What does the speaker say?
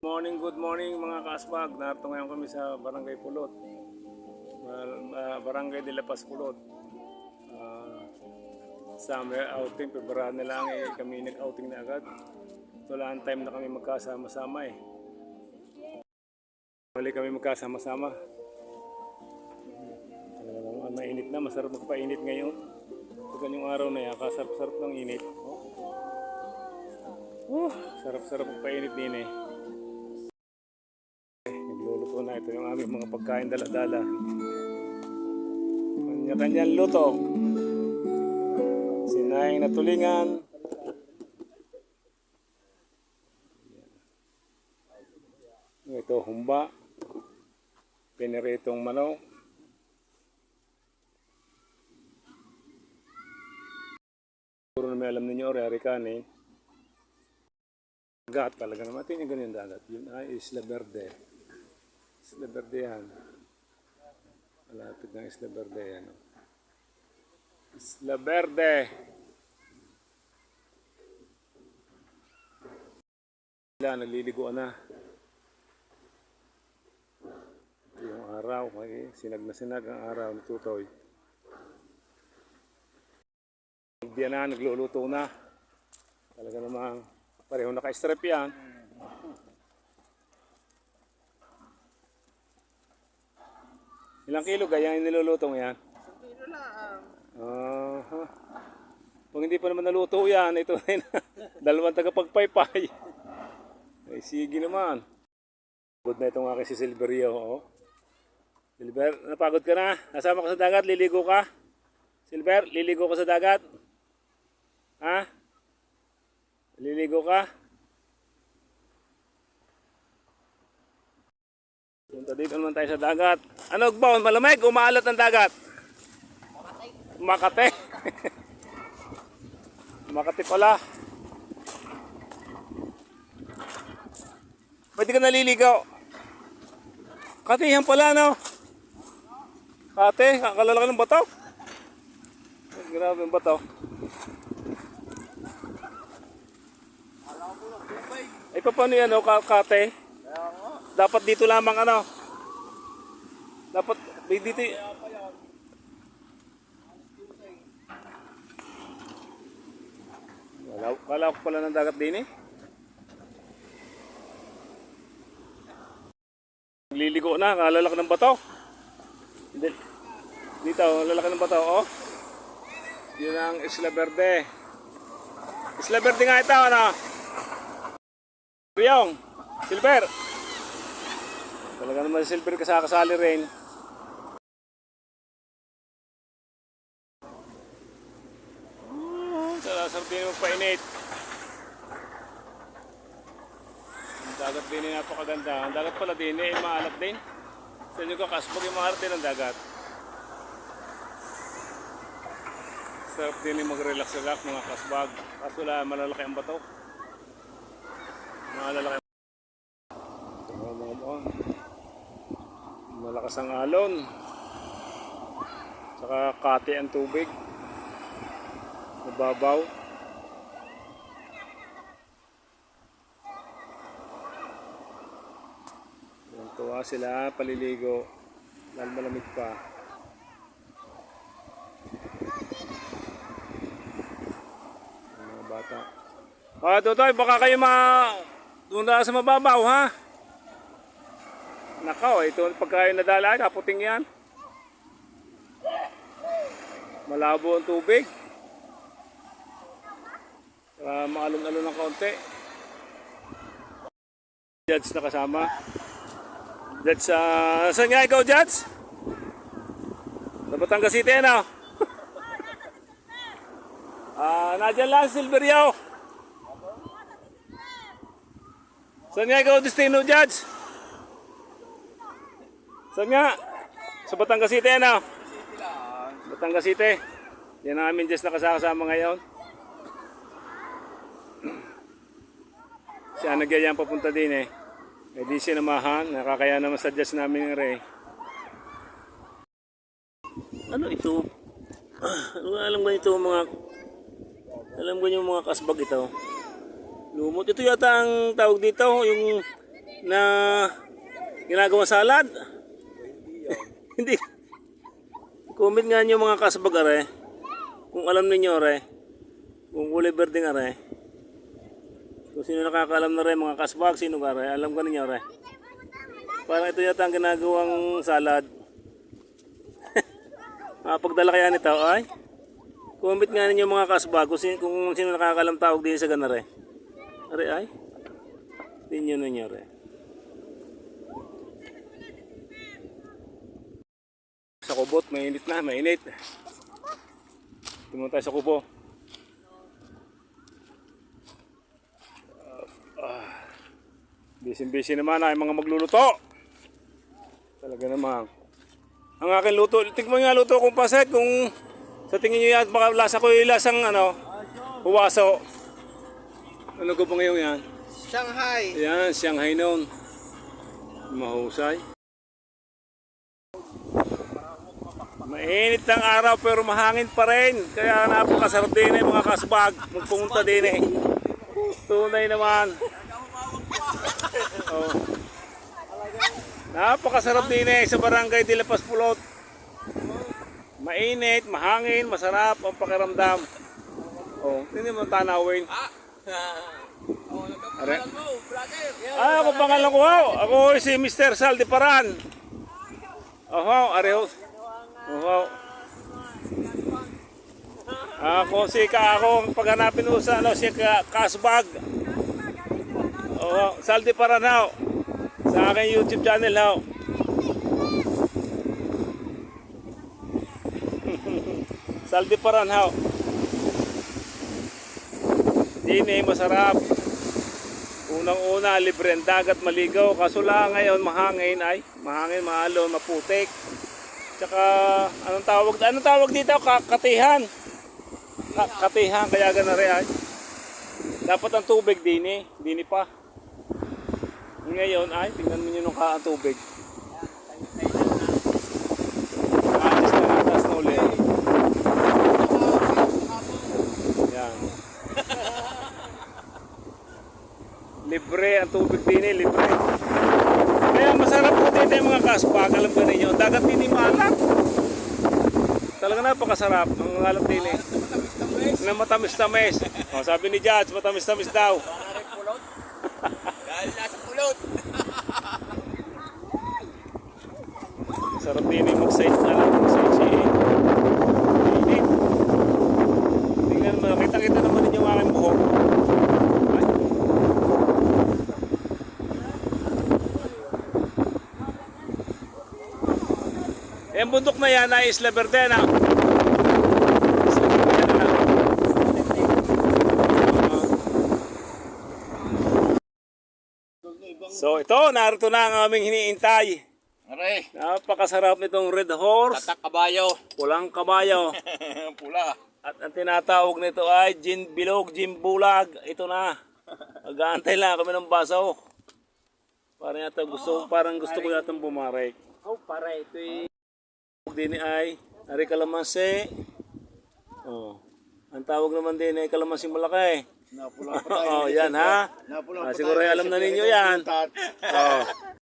Morning, good morning mga kaasbag. Narito ngayon kami sa Barangay Pulot. Ah, Barangay de La Paz Pulot. Ah, summer outing, February na lang eh, kami nag-outing na agad. Ang time na kami magkasama-sama eh. Balik kami magkasama-sama. Talaga naman, mainit na, masarap magpainit ngayon. Ito yung araw na yan, kasarap-sarap ng init. Oh, sarap-sarap magpainit din eh. Nagluluto na ito yung aming mga pagkain dala-dala. Kanya-kanyang luto. Sinayang na tulingan. Ito, humba. Piniritong manok. Puro na may alam ninyo, ori kanin. Dagat talaga naman. Tingnan ganyan dagat. Yun ay Isla Verde. Isla Verde yan. Malapit ng Isla Verde yan. oh. Isla Verde. Sila, nagliliguan na. Ito yung araw. Okay. Sinag na sinag ang araw ni Tutoy. Diyan na, nagluluto na. Talaga namang pareho naka-strap yan. Ilang kilo gaya yung nilulutong yan? Kilo lang. Aha. Kung hindi pa naman naluto yan, ito na dalawang tagapagpaypay. Ay, sige naman. Good na itong aking si Silverio. Oh. Silver, napagod ka na? Nasama ka sa dagat, liligo ka? Silver, liligo ka sa dagat? Ha? Liligo ka? Dito naman tayo sa dagat. Ano, Gbon? Malamig? Umaalat ang dagat? Makate. Makate pala. Pwede ka naliligaw. Kate, yan pala, no? Kate, kakalala ka ng bato. Grabe yung bato. Ay, pa paano yan, no, ka- kate? Dapat dito lamang, ano? Dapat, may dito, Wala, wala ko pala ng dagat din eh. Liligo na, kalalak ng. Hindi. Dito, lalaki ng bato, oh. Yun ang Isla Verde. Isla Verde nga ito, ano? Riyong, Silver. Talaga naman si Silver kasakasali rin. Sarap din magpainit. Ang dagat din ay napakaganda. Ang dagat pala din ay maalat din. Sa inyo ka kasbog yung maalat din ang dagat. Sarap din yung mag-relax relax mga kasbag. Kaso wala malalaki ang bato. Malalaki ang mga. Malakas ang alon. Saka kati ang tubig. Mababaw. Yan, tuwa sila, paliligo. Dahil malamig pa. Yung mga bata. Ah, Totoy, baka kayo ma... Doon na sa mababaw, ha? Nakaw, ito pagkain na dala, kaputing yan. Malabo ang tubig. Para maalon-alon ng kaunti. Judge na kasama. Judge sa... saan nga ikaw, Judge? Sa Batangas City, ano? Ah, nadyan lang, Silverio. Saan nga ikaw, Destino, Judge? Saan nga? Sa Batangas City, ano? Batangas City. Yan ang aming Diyos na kasama ngayon. Siya nagyayang papunta din eh. Eh di sinamahan, nakakaya naman Diyos namin yung Ray. Ano ito? Ano nga alam ba ito mga... Alam ko yung mga kasbag ito. Lumot. Ito yata ang tawag dito, yung na ginagawa salad? Hindi. Comment nga nyo mga kasbag are. Kung alam ninyo are. Kung kulay berde are. Kung sino nakakaalam na rin mga kasbag, sino ka are. Alam ka ninyo are. Parang ito yata ang ginagawang salad. Mapagdala kaya nito ay? Comment nga ninyo mga kasbag kung sino, kung sino nakakaalam tawag din sa ganare. Are ay? Tinyo ninyo are. Sa kubot, mainit na, mainit. Tumunta sa kubo. Busy-busy naman ay mga magluluto. Talaga namang. Ang aking luto, tignan nga luto kong paset kung sa tingin nyo yan, baka lasa ko yung lasang ano, huwaso. Ano ko pa ngayon yan? Shanghai. Yan, Shanghai noon. Mahusay. Mainit ng araw pero mahangin pa rin. Kaya napakasarap din eh mga kasbag. Magpumunta din eh. Tunay naman. Oh. Napakasarap din eh sa barangay de La Paz Pulot. Mainit, mahangin, masarap ang pakiramdam. Oh, hindi mo tanawin. Are. Ah, ako pangalan ko ho. Ako si Mr. Saldi Paran. Oho, areho. Oho. Ako si ka ako paghanapin mo sa ano si ka, Kasbag. Oho, Saldi Paran ho. Sa aking YouTube channel ho. Saldi Paran ho. Dini masarap. Unang-una, libre ang dagat, maligaw. Kaso lang ngayon, mahangin ay, mahangin, maalon, maputik. Tsaka, anong tawag, anong tawag dito? Ka- Katihan. Ka- katihan, kaya gana rin ay. Dapat ang tubig din eh, dini pa. Ngayon ay, tingnan mo nyo nung ka ang tubig. Alis na natas na ulit. Yan. libre ang tubig din eh, libre. Kaya masarap po din yung mga kaspag, alam ba ninyo, dagat din yung maalat. Talaga napakasarap ang alat din eh. Na matamis-tamis. Oh, sabi ni Judge, matamis-tamis daw. Dahil nasa pulot. Sarap din yung mag-side na lang, eh. Init. Tingnan mo, kita-kita naman ninyo ang aking buhok. Yung bundok na yan ay Isla Verde na. Isla Verde na. So ito, narito na ang aming hiniintay. Aray. Napakasarap nitong red horse, Tatak kabayo. pulang kabayo. Pula. At ang tinatawag nito ay gin bilog, gin bulag. Ito na. Mag-aantay lang kami ng baso. Parang yata gusto, parang gusto ko yata bumarek. Oh, para ito eh. Din ay ari kalamansi. Oh. Ang tawag naman din ay kalamansi malaki. Napula oh, yan ha. Ah, siguro ay alam na ninyo yan. Oh.